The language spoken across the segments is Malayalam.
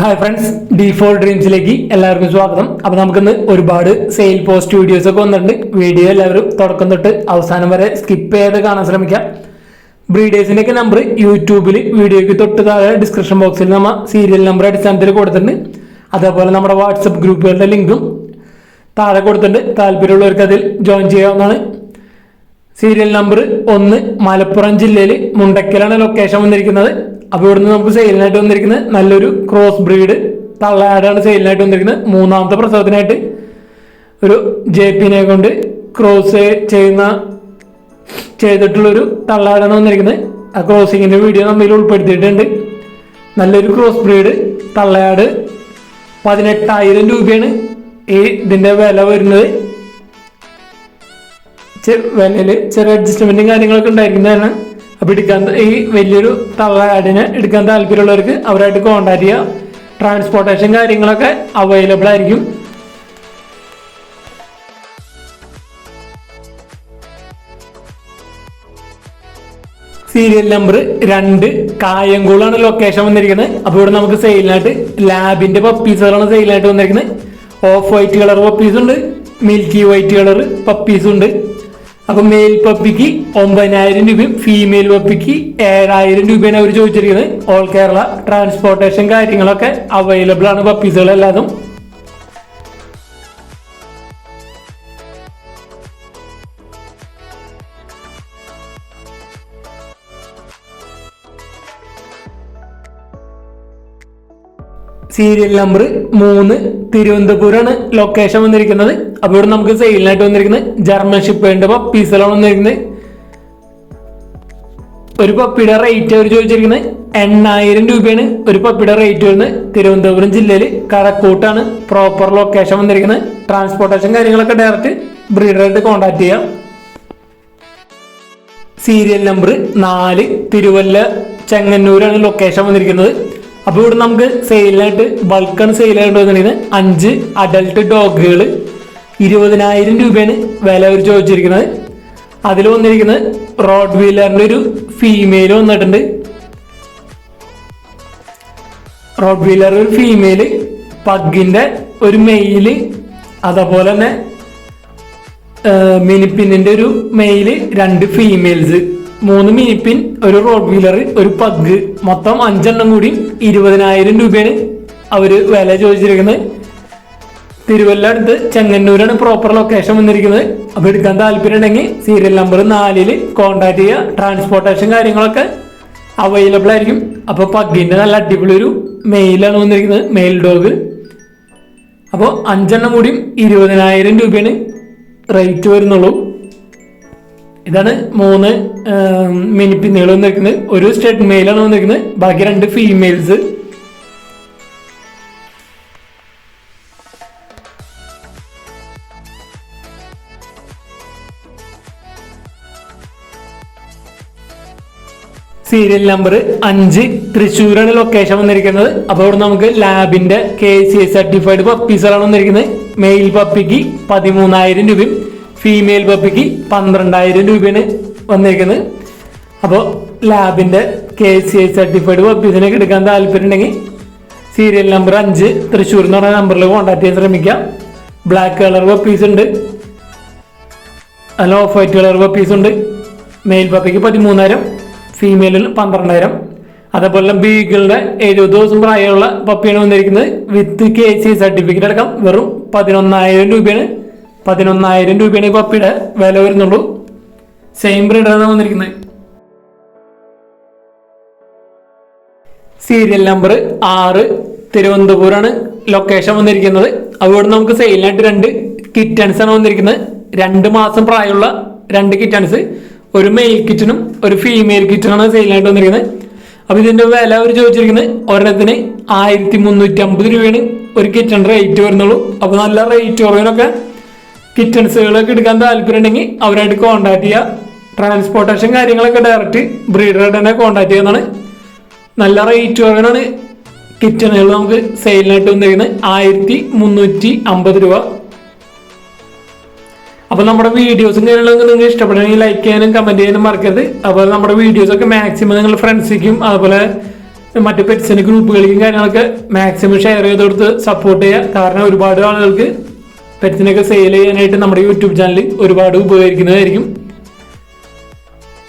ഹായ് ഫ്രണ്ട്സ് ഡി ഫോർ ഡ്രീംസിലേക്ക് എല്ലാവർക്കും സ്വാഗതം. അപ്പൊ നമുക്കിന്ന് ഒരുപാട് സെയിൽ പോസ്റ്റ് വീഡിയോസ് ഒക്കെ വന്നിട്ടുണ്ട്. വീഡിയോ എല്ലാവരും തുടക്കം തൊട്ട് അവസാനം വരെ സ്കിപ്പ് ചെയ്ത് കാണാൻ ശ്രമിക്കാം. ബ്രീഡേഴ്സിന്റെ ഒക്കെ നമ്പർ യൂട്യൂബിൽ വീഡിയോയ്ക്ക് തൊട്ട് താഴെ ഡിസ്ക്രിപ്ഷൻ ബോക്സിൽ നമ്മൾ സീരിയൽ നമ്പർ അടിസ്ഥാനത്തിൽ കൊടുത്തിട്ടുണ്ട്. അതേപോലെ നമ്മുടെ വാട്സപ്പ് ഗ്രൂപ്പുകളുടെ ലിങ്കും താഴെ കൊടുത്തിട്ടുണ്ട്. താല്പര്യമുള്ളവർക്ക് അതിൽ ജോയിൻ ചെയ്യാവുന്നതാണ്. സീരിയൽ നമ്പർ ഒന്ന് മലപ്പുറം ജില്ലയിൽ മുണ്ടക്കലാണ് ലൊക്കേഷൻ വന്നിരിക്കുന്നത്. അപ്പോൾ ഇവിടുന്ന് നമുക്ക് സെയിലിനായിട്ട് വന്നിരിക്കുന്നത് നല്ലൊരു ക്രോസ് ബ്രീഡ് തള്ളയാടാണ് സെയിലിനായിട്ട് വന്നിരിക്കുന്നത്. മൂന്നാമത്തെ പ്രസവത്തിനായിട്ട് ഒരു ജെ പിനെ കൊണ്ട് ക്രോസ് ചെയ്യുന്ന ചെയ്തിട്ടുള്ളൊരു തള്ളയാടാണ് വന്നിരിക്കുന്നത്. ആ ക്രോസിങ്ങിന്റെ വീഡിയോ നമ്മൾ ഉൾപ്പെടുത്തിയിട്ടുണ്ട്. നല്ലൊരു ക്രോസ് ബ്രീഡ് തള്ളയാട്. പതിനെട്ടായിരം രൂപയാണ് ഈ ഇതിന്റെ വില വരുന്നത്. വിലയിൽ ചെറിയ അഡ്ജസ്റ്റ്മെന്റും കാര്യങ്ങളൊക്കെ ഉണ്ടായിരിക്കുന്നതാണ്. അപ്പൊ എടുക്കാൻ ഈ വലിയൊരു തള്ളയാടിനെ എടുക്കാൻ താല്പര്യമുള്ളവർക്ക് അവരായിട്ട് കോണ്ടാക്ട് ചെയ്യാം. ട്രാൻസ്പോർട്ടേഷൻ കാര്യങ്ങളൊക്കെ അവൈലബിൾ ആയിരിക്കും. സീരിയൽ നമ്പർ രണ്ട് കായംകുളാണ് ലൊക്കേഷൻ വന്നിരിക്കുന്നത്. അപ്പോൾ ഇവിടെ നമുക്ക് സെയിലിനായിട്ട് ലാബിന്റെ പപ്പീസുകളാണ് സെയിലിനായിട്ട് വന്നിരിക്കുന്നത്. ഓഫ് വൈറ്റ് കളർ പപ്പീസ് ഉണ്ട്. മിൽക്കി വൈറ്റ് കളർ പപ്പീസ് ഉണ്ട്. അപ്പൊ മെയിൽ പപ്പിക്ക് ഒമ്പതിനായിരം രൂപയും ഫീമെയിൽ പപ്പിക്ക് ഏഴായിരം രൂപയാണ് അവർ ചോദിച്ചിരിക്കുന്നത്. ഓൾ കേരള ട്രാൻസ്പോർട്ടേഷൻ കാര്യങ്ങളൊക്കെ അവൈലബിൾ ആണ് പപ്പീസുകൾ സീരിയൽ നമ്പർ മൂന്ന് തിരുവനന്തപുരമാണ് ലൊക്കേഷൻ വന്നിരിക്കുന്നത്. അപ്പോൾ ഇവിടെ നമുക്ക് സെയിലിനായിട്ട് വന്നിരിക്കുന്നത്. ജർമ്മൻ ഷിപ്പ് ഉണ്ട് പപ്പീസിലാണ് വന്നിരിക്കുന്നത്. ഒരു പപ്പിയുടെ റേറ്റ് അവർ ചോദിച്ചിരിക്കുന്നത്. എണ്ണായിരം രൂപയാണ് ഒരു പപ്പിയുടെ റേറ്റ് വരുന്നത്. തിരുവനന്തപുരം ജില്ലയിൽ കഴക്കൂട്ടാണ് പ്രോപ്പർ ലൊക്കേഷൻ വന്നിരിക്കുന്നത്. ട്രാൻസ്പോർട്ടേഷൻ കാര്യങ്ങളൊക്കെ ഡയറക്റ്റ് ബ്രീഡറായിട്ട് കോൺടാക്ട് ചെയ്യാം. സീരിയൽ നമ്പർ നാല് തിരുവല്ല ചെങ്ങന്നൂരാണ് ലൊക്കേഷൻ വന്നിരിക്കുന്നത്. അപ്പോൾ ഇവിടെ നമുക്ക് സെയിലായിട്ട് ബൾക്കാണ് സെയിലായിട്ട് വന്നത് അഞ്ച് അഡൽട്ട് ഡോഗുകൾ ഇരുപതിനായിരം രൂപയാണ് വില അവർ ചോദിച്ചിരിക്കുന്നത്. അതിൽ വന്നിരിക്കുന്നത് റോഡ് വീലറിന്റെ ഒരു ഫീമെയിൽ വന്നിട്ടുണ്ട്. റോഡ് വീലർ ഒരു ഫീമെയിൽ പഗിന്റെ ഒരു മെയിൽ അതേപോലെ തന്നെ മിനിപ്പിന്നിന്റെ ഒരു മെയിൽ രണ്ട് ഫീമെയിൽസ് മൂന്ന് മിനിപ്പിൻ ഒരു റോഡ് വീലർ ഒരു പഗ് മൊത്തം അഞ്ചെണ്ണം കൂടി ഇരുപതിനായിരം രൂപയാണ് അവർ വില ചോദിച്ചിരിക്കുന്നത്. തിരുവല്ല അടുത്ത് ചെങ്ങന്നൂരാണ് പ്രോപ്പർ ലൊക്കേഷൻ വന്നിരിക്കുന്നത്. അപ്പൊ എടുക്കാൻ താല്പര്യം ഉണ്ടെങ്കിൽ സീരിയൽ നമ്പർ നാലിൽ കോൺടാക്ട് ചെയ്യുക. ട്രാൻസ്പോർട്ടേഷൻ കാര്യങ്ങളൊക്കെ അവൈലബിൾ ആയിരിക്കും. അപ്പൊ പഗ്ഗിന്റെ നല്ല അടിപൊളി ഒരു മെയിലാണ് വന്നിരിക്കുന്നത് മെയിൽ ഡോഗ് അപ്പോൾ അഞ്ചെണ്ണം കൂടിയും ഇരുപതിനായിരം രൂപയാണ് റേറ്റ് വരുന്നുള്ളൂ. ഇതാണ് മൂന്ന് മിനി പിന്നുകൾ വന്നിരിക്കുന്നത്. ഒരു സ്റ്റെഡ് മെയിലാണ് വന്നിരിക്കുന്നത്. ബാക്കി രണ്ട് ഫീമെയിൽസ് സീരിയൽ നമ്പർ അഞ്ച്. തൃശ്ശൂരാണ് ലൊക്കേഷൻ വന്നിരിക്കുന്നത്. അപ്പോൾ ഇവിടെ നമുക്ക് ലാബിന്റെ കെ സി സർട്ടിഫൈഡ് പപ്പീസുകളാണ് വന്നിരിക്കുന്നത്. മെയിൽ പപ്പിക്ക് പതിമൂന്നായിരം രൂപയും ഫീമെയിൽ പപ്പിക്ക് പന്ത്രണ്ടായിരം രൂപയാണ് വന്നേക്കുന്നത്. അപ്പോൾ ലാബിന്റെ കെ സി ഐ സർട്ടിഫൈഡ് പപ്പീസിനൊക്കെ എടുക്കാൻ താല്പര്യം ഉണ്ടെങ്കിൽ സീരിയൽ നമ്പർ അഞ്ച് തൃശ്ശൂർ എന്ന് പറഞ്ഞ നമ്പറിൽ കോൺടാക്ട് ചെയ്യാൻ ശ്രമിക്കാം. ബ്ലാക്ക് കളർ പപ്പീസ് ഉണ്ട്. അല്ല ഓഫ് വൈറ്റ് കളർ പപ്പീസ് ഉണ്ട്. മെയിൽ പപ്പിക്ക് പതിമൂന്നായിരം ഫീമെയിൽ പന്ത്രണ്ടായിരം. അതേപോലെ ബീഗിളുടെ എഴുപത് ദിവസം പ്രായമുള്ള പപ്പിയാണ് വന്നിരിക്കുന്നത്. വിത്ത് കെ സി സർട്ടിഫിക്കറ്റ് അടക്കം വെറും പതിനൊന്നായിരം രൂപയാണ്. പതിനൊന്നായിരം രൂപയാണ് ഈ പപ്പിയുടെ വില വരുന്നുള്ളൂ. സെയിം ബ്രീഡാണ് വന്നിരിക്കുന്നത്? സീരിയൽ നമ്പർ ആറ് തിരുവനന്തപുരമാണ് ലൊക്കേഷൻ വന്നിരിക്കുന്നത്. അവിടെ നമുക്ക് സെയിലിനായിട്ട് രണ്ട് കിറ്റൺസ് ആണ് വന്നിരിക്കുന്നത്. രണ്ട് മാസം പ്രായമുള്ള രണ്ട് കിറ്റൺസ് ഒരു മെയിൽ കിറ്റനും ഒരു ഫീമെയിൽ കിറ്റനാണ് സെയിലിനായിട്ട് വന്നിരിക്കുന്നത്. അപ്പോൾ ഇതിന്റെ വില അവർ ചോദിച്ചിരിക്കുന്നത് ഒരെണ്ണത്തിന് ആയിരത്തി മുന്നൂറ്റി അമ്പത് രൂപയാണ് ഒരു കിറ്റൺ റേറ്റ് വരുന്നുള്ളൂ. അപ്പോൾ നല്ല റേറ്റ് കുറവിനൊക്കെ കിറ്റൺസുകളൊക്കെ എടുക്കാൻ താല്പര്യം ഉണ്ടെങ്കിൽ അവരായിട്ട് കോൺടാക്ട് ചെയ്യുക ട്രാൻസ്പോർട്ടേഷൻ കാര്യങ്ങളൊക്കെ ഡയറക്റ്റ് ബ്രീഡറായിട്ട് തന്നെ കോൺടാക്ട് ചെയ്യുന്നതാണ്. നല്ല റേറ്റ് കുറവിനാണ് കിറ്റണുകൾ നമുക്ക് സെയിലിനായിട്ട് വന്നിരിക്കുന്നത് ആയിരത്തി മുന്നൂറ്റി അമ്പത് രൂപ. അപ്പോൾ നമ്മുടെ വീഡിയോസും കാര്യങ്ങളൊക്കെ നിങ്ങൾക്ക് ഇഷ്ടപ്പെടുകയാണെങ്കിൽ ലൈക്ക് ചെയ്യാനും കമന്റ് ചെയ്യാനും മറക്കരുത്. അതുപോലെ നമ്മുടെ വീഡിയോസൊക്കെ മാക്സിമം നിങ്ങൾ ഫ്രണ്ട്സിക്കും അതുപോലെ മറ്റു പെറ്റ്സിന് ഗ്രൂപ്പുകളിലും കാര്യങ്ങളൊക്കെ മാക്സിമം ഷെയർ ചെയ്ത് കൊടുത്ത് സപ്പോർട്ട് ചെയ്യുക. കാരണം ഒരുപാട് ആളുകൾക്ക് പെറ്റ്സിനൊക്കെ സെയിൽ ചെയ്യാനായിട്ട് നമ്മുടെ യൂട്യൂബ് ചാനൽ ഒരുപാട് ഉപകരിക്കുന്നതായിരിക്കും.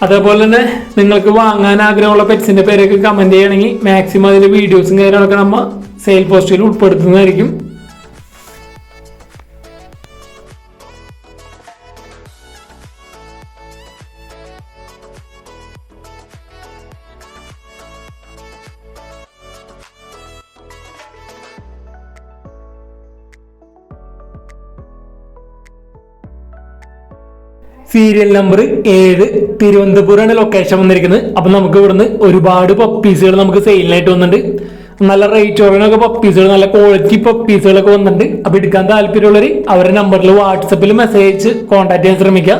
അതേപോലെ തന്നെ നിങ്ങൾക്ക് വാങ്ങാൻ ആഗ്രഹമുള്ള പെറ്റ്സിന്റെ പേരൊക്കെ കമന്റ് ചെയ്യണമെങ്കിൽ മാക്സിമം അതിന്റെ വീഡിയോസും കാര്യങ്ങളൊക്കെ നമ്മൾ സെയിൽ പോസ്റ്റിൽ ഉൾപ്പെടുത്തുന്നതായിരിക്കും. സീരിയൽ നമ്പർ ഏഴ് തിരുവനന്തപുരമാണ് ലൊക്കേഷൻ വന്നിരിക്കുന്നത്. അപ്പൊ നമുക്ക് ഇവിടുന്ന് ഒരുപാട് പപ്പീസുകൾ നമുക്ക് സെയിലിനായിട്ട് വന്നിട്ടുണ്ട്. നല്ല റേറ്റ് കുറവിനൊക്കെ പപ്പീസുകൾ നല്ല ക്വാളിറ്റി പപ്പീസുകളൊക്കെ വന്നിട്ടുണ്ട്. അപ്പൊ എടുക്കാൻ താല്പര്യമുള്ളവർ അവരുടെ നമ്പറിൽ വാട്സപ്പിൽ മെസ്സേജ് അയച്ച് കോൺടാക്ട് ചെയ്യാൻ ശ്രമിക്കുക.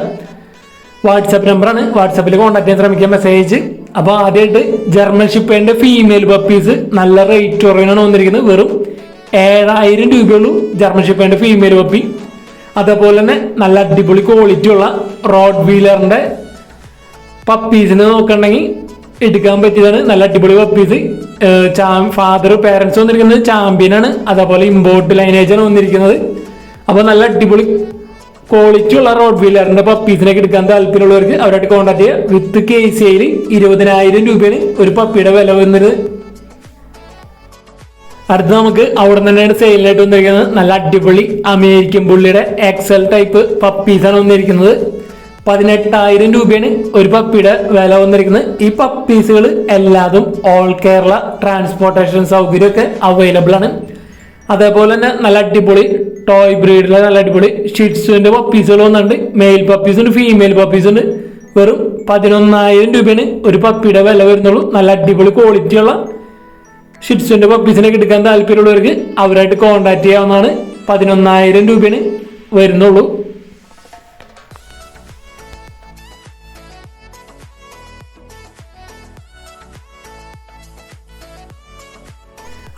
വാട്സപ്പ് നമ്പറാണ് വാട്സപ്പിൽ കോൺടാക്ട് ചെയ്യാൻ ശ്രമിക്കുക മെസ്സേജ് അപ്പോൾ ആദ്യമായിട്ട് ജർമ്മൻ ഷിപ്പേന്റെ ഫീമെയിൽ പപ്പീസ് നല്ല റേറ്റ് കുറവിനാണ് വന്നിരിക്കുന്നത്. വെറും ഏഴായിരം രൂപയുള്ളൂ ജർമ്മൻ ഷിപ്പേന്റെ ഫീമെയിൽ പപ്പി അതേപോലെ തന്നെ നല്ല അടിപൊളി ക്വാളിറ്റി ഉള്ള റോഡ് വീലറിന്റെ പപ്പീസിന് നോക്കണമെങ്കിൽ എടുക്കാൻ പറ്റിയതാണ്. നല്ല അടിപൊളി പപ്പീസ് ഫാദർ പേരൻസ് വന്നിരിക്കുന്നത് ചാമ്പ്യനാണ് അതേപോലെ ഇമ്പോർട്ട് ലൈനേജാണ് വന്നിരിക്കുന്നത്. അപ്പോൾ നല്ല അടിപൊളി ക്വാളിറ്റി ഉള്ള റോഡ് വീലറിന്റെ പപ്പീസിനൊക്കെ എടുക്കാൻ താല്പര്യമുള്ളവർക്ക് അവരായിട്ട് കോൺടാക്ട് ചെയ്യുക വിത്ത് കെ സി ഐയിൽ ഇരുപതിനായിരം രൂപയാണ് ഒരു പപ്പിയുടെ വില വന്നത്. അടുത്ത് നമുക്ക് അവിടെ തന്നെയാണ് സെയിലിനായിട്ട് വന്നിരിക്കുന്നത്. നല്ല അടിപൊളി അമേരിക്കൻ പുള്ളിയുടെ എക്സൽ ടൈപ്പ് പപ്പീസാണ് വന്നിരിക്കുന്നത്. പതിനെട്ടായിരം രൂപയാണ് ഒരു പപ്പിയുടെ വില വന്നിരിക്കുന്നത്. ഈ പപ്പീസുകൾ എല്ലാതും ഓൾ കേരള ട്രാൻസ്പോർട്ടേഷൻ സൗകര്യമൊക്കെ അവൈലബിൾ ആണ്. അതേപോലെ തന്നെ നല്ല അടിപൊളി ടോയ് ബ്രീഡിലെ നല്ല അടിപൊളി ഷിറ്റ്സുവിന്റെ പപ്പീസുകൾ വന്നിട്ടുണ്ട്. മെയിൽ പപ്പീസ് ഉണ്ട് ഫീമെയിൽ പപ്പീസ് ഉണ്ട്. വെറും പതിനൊന്നായിരം രൂപയാണ് ഒരു പപ്പിയുടെ വില വരുന്നുള്ളൂ. നല്ല അടിപൊളി ക്വാളിറ്റിയുള്ള ഷിറ്റ്സുവിന്റെ പപ്പീസിനൊക്കെ എടുക്കാൻ താല്പര്യമുള്ളവർക്ക് അവരായിട്ട് കോണ്ടാക്ട് ചെയ്യാവുന്നതാണ്. പതിനൊന്നായിരം രൂപയാണ് വരുന്നുള്ളൂ.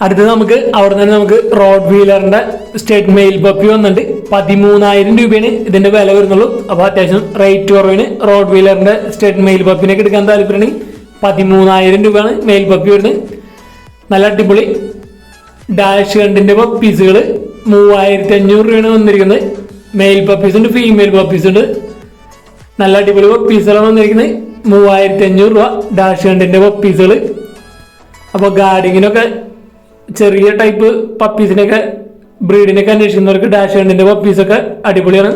അടുത്തത് നമുക്ക് അവിടെ തന്നെ നമുക്ക് റോഡ് വീലറിന്റെ സ്റ്റേറ്റ് മെയിൽ പപ്പി വന്നിട്ടുണ്ട്. പതിമൂന്നായിരം രൂപയാണ് ഇതിന്റെ വില വരുന്നുള്ളൂ. അപ്പോൾ അത്യാവശ്യം റേറ്റ് കുറവിന് റോഡ് വീലറിന്റെ സ്റ്റേറ്റ് മെയിൽ പപ്പിനൊക്കെ എടുക്കാൻ താല്പര്യമുണ്ടെങ്കിൽ പതിമൂന്നായിരം രൂപയാണ് മെയിൽ പപ്പി വരുന്നത്. നല്ല അടിപൊളി ഡാഷ് കണ്ടിന്റെ പപ്പീസുകൾ മൂവായിരത്തി അഞ്ഞൂറ് രൂപയാണ് വന്നിരിക്കുന്നത്. മെയിൽ പപ്പീസ് ഉണ്ട് ഫീമെയിൽ പപ്പീസ് ഉണ്ട്. നല്ല അടിപൊളി പപ്പീസുകളാണ് വന്നിരിക്കുന്നത്. മൂവായിരത്തി അഞ്ഞൂറ് രൂപ ഡാഷ് കണ്ടിന്റെ പപ്പീസുകൾ അപ്പോൾ ഗാർഡിങ്ങിനൊക്കെ ചെറിയ ടൈപ്പ് പപ്പീസിനൊക്കെ ബ്രീഡിനൊക്കെ അന്വേഷിക്കുന്നവർക്ക് ഡാഷ് ഹണ്ടിന്റെ പപ്പീസൊക്കെ അടിപൊളിയാണ്.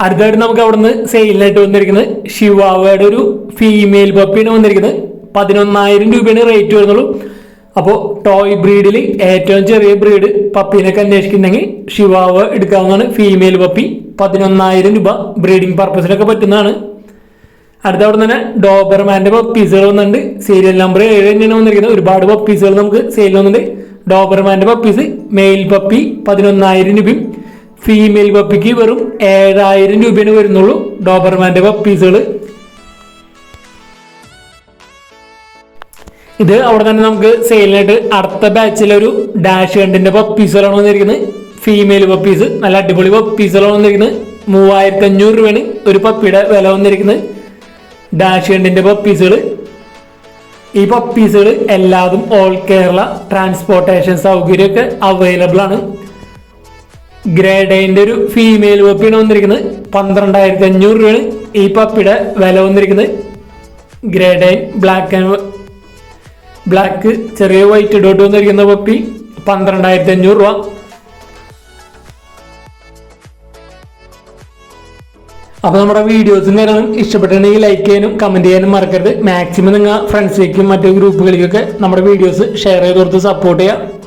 അടുത്തായിട്ട് നമുക്ക് അവിടുന്ന് സെയിലിനായിട്ട് വന്നിരിക്കുന്നത് ഷിവാവയുടെ ഒരു ഫീമെയിൽ പപ്പിയാണ് വന്നിരിക്കുന്നത്. പതിനൊന്നായിരം രൂപയാണ് റേറ്റ് വരുന്നുള്ളൂ. അപ്പോൾ ടോയ് ബ്രീഡിൽ ഏറ്റവും ചെറിയ ബ്രീഡ് പപ്പീനൊക്കെ അന്വേഷിക്കുന്നെങ്കിൽ ഷിവാവ എടുക്കാവുന്നതാണ് ഫീമെയിൽ പപ്പി പതിനൊന്നായിരം രൂപ ബ്രീഡിംഗ് പർപ്പസിനൊക്കെ പറ്റുന്നതാണ്. അടുത്ത അവിടെ തന്നെ ഡോബർമാന്റെ പപ്പീസുകൾ വന്നിട്ടുണ്ട്. സീരിയൽ നമ്പർ ഏഴ് തന്നെയാണ് വന്നിരിക്കുന്നത്. ഒരുപാട് പപ്പീസുകൾ നമുക്ക് സെയിൽ വന്നിട്ടുണ്ട്. ഡോബർമാന്റെ പപ്പീസ് മെയിൽ പപ്പി പതിനൊന്നായിരം രൂപയും ഫീമെയിൽ പപ്പിക്ക് വെറും ഏഴായിരം രൂപയാണ് വരുന്നുള്ളൂ ഡോബർമാന്റെ പപ്പീസുകൾ ഇത് അവിടെ തന്നെ നമുക്ക് സെയിലിനായിട്ട് അടുത്ത ബാച്ചിലൊരു ഡാഷ് കണ്ടിന്റെ പപ്പീസുകളാണ് വന്നിരിക്കുന്നത്. ഫീമെയിൽ പപ്പീസ് നല്ല അടിപൊളി പപ്പീസുകളാണ് വന്നിരിക്കുന്നത്. മൂവായിരത്തി അഞ്ഞൂറ് രൂപയാണ് ഒരു പപ്പിയുടെ വില വന്നിരിക്കുന്നത്. ഡാഷ് കണ്ടിന്റെ പപ്പീസുകൾ ഈ പപ്പീസുകൾ എല്ലാതും ഓൾ കേരള ട്രാൻസ്പോർട്ടേഷൻ സൗകര്യമൊക്കെ അവൈലബിൾ ആണ്. ഗ്രേഡൈന്റെ ഒരു ഫീമെയിൽ പപ്പിയാണ് വന്നിരിക്കുന്നത്. പന്ത്രണ്ടായിരത്തി അഞ്ഞൂറ് രൂപയാണ് ഈ പപ്പിയുടെ വില വന്നിരിക്കുന്നത്. Great Dane black and black ചെറിയ വൈറ്റ് ഡോട്ട് വന്നിരിക്കുന്ന പപ്പി പന്ത്രണ്ടായിരത്തി അഞ്ഞൂറ് രൂപ. അപ്പോൾ നമ്മുടെ വീഡിയോസും കാര്യങ്ങളും ഇഷ്ടപ്പെട്ടിട്ടുണ്ടെങ്കിൽ ലൈക്ക് ചെയ്യാനും കമന്റ് ചെയ്യാനും മറക്കരുത്. മാക്സിമം നിങ്ങൾ ഫ്രണ്ട്സിലേക്കും മറ്റു ഗ്രൂപ്പുകളിലേക്കൊക്കെ നമ്മുടെ വീഡിയോസ് ഷെയർ ചെയ്ത് കൊടുത്ത് സപ്പോർട്ട് ചെയ്യുക